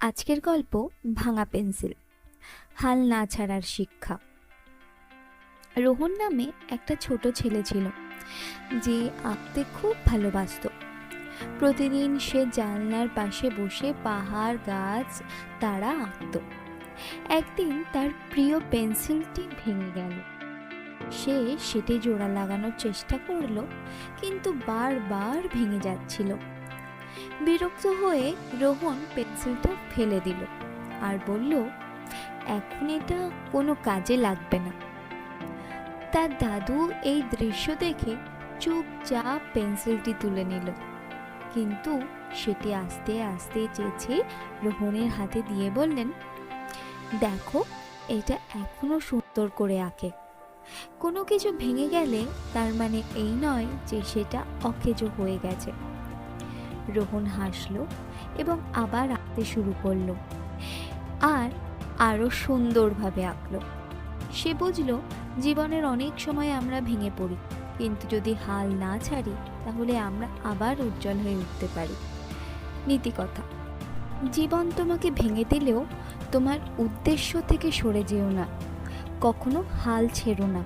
আজকের গল্প ভাঙা পেন্সিল। হাল না ছাড়ার শিক্ষা। রোহন নামে একটা ছোট ছেলে ছিল, যে আঁকতে খুব ভালোবাসতো। প্রতিদিন সে জানলার পাশে বসে পাহাড়, গাছ, তারা আঁকত। একদিন তার প্রিয় পেন্সিলটি ভেঙে গেল। সে সেটি জোড়া লাগানোর চেষ্টা করল, কিন্তু বারবার ভেঙে যাচ্ছিল। বিরক্ত হয়ে রোহন পেন্সিলটা ফেলে দিল আর বলল, এখন এটা কোনো কাজে লাগবে না। তার দাদু এই দৃশ্য দেখে চুপচাপ পেন্সিলটি তুলে নিল। কিন্তু সেটি আস্তে আস্তে চেয়েছে রোহনের হাতে দিয়ে বললেন, দেখো, এটা এখনও সুন্দর করে আঁকে। কোনো কিছু ভেঙে গেলে তার মানে এই নয় যে সেটা অকেজো হয়ে গেছে। রোহন হাসলো এবং আবার আঁকতে শুরু করল। আর আরও সুন্দরভাবে আঁকলো। সে বুঝলো জীবনের অনেক সময় আমরা ভেঙে পড়ি, কিন্তু যদি হাল না ছাড়ি, তাহলে আমরা আবার উজ্জ্বল হয়ে উঠতে পারি। নীতিকথা জীবন তোমাকে ভেঙে দিলেও তোমার উদ্দেশ্য থেকে সরে যেও না। কখনো হাল ছেড়ো না।